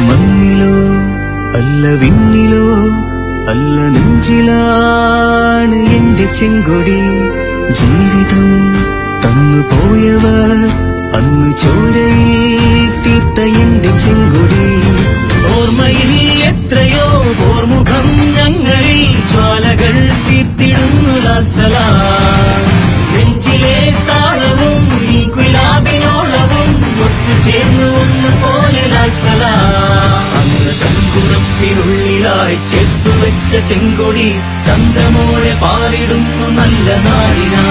മണ്ണിലോ അല്ല വിണ്ണിലോ അല്ല നെഞ്ചിലാണ് എന്റെ ചെങ്കൊടി. ജീവിതം തന്നു പോയവർ അന്ന് ചോരയിൽ തീർത്ത എന്റെ ചെങ്കൊടി. ഓർമ്മയിൽ എത്രയോ ഓർമുഖം ഞങ്ങളിൽ ജ്വാലകൾ തീർത്തിടുന്നു ലാൽസല നെഞ്ചിലെ താളവും ഈ കുലാബിനോളവും ഒത്തുചേർന്നു ഒന്ന് പോലെ ലാൽസലാ അന്ന് ചങ്കുറപ്പിനുള്ളിലായി ചേർത്തുവെച്ച ചെങ്കൊടി ചന്ദ്രമോളെ പാലിടുന്നു നല്ല നാടിനാ.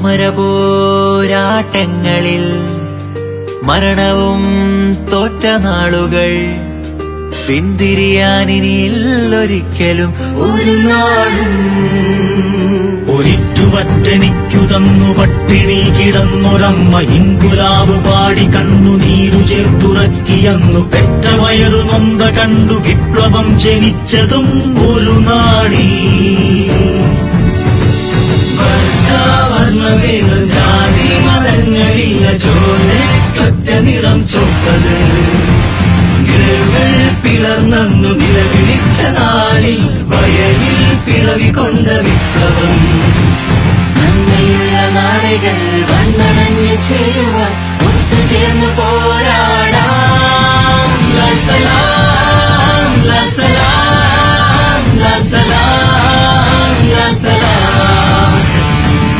സമരപോരാട്ടങ്ങളിൽ മരണവും തോറ്റ നാളുകൾ പിന്തിരിയാനിനിയില്ലൊരിക്കലും ഒരു നാളും ഒരിറ്റുപറ്റനിക്കു തന്നു പട്ടിണി കിടന്നൊരമ്മ ഇൻകുലാബ് പാടി കണ്ണു നീരു ചേർത്തുറക്കിയന്നു പെറ്റ വയറു നൊന്ത കണ്ടു വിപ്ലവം ജനിച്ചതും ഒരു നാടിൽ മതങ്ങളില്ല ചോരക്കൊറ്റ നിറം ചൊപ്പത്. പിളർന്നു നിലവിളിച്ച നാളിൽ വയലിൽ പിറവി കൊണ്ട വിപ്ലവം. നന്മയുള്ള നാടുകൾ വന്നണഞ്ഞു ചേരുവാൻ ഒത്തുചേർന്നു പോരാടി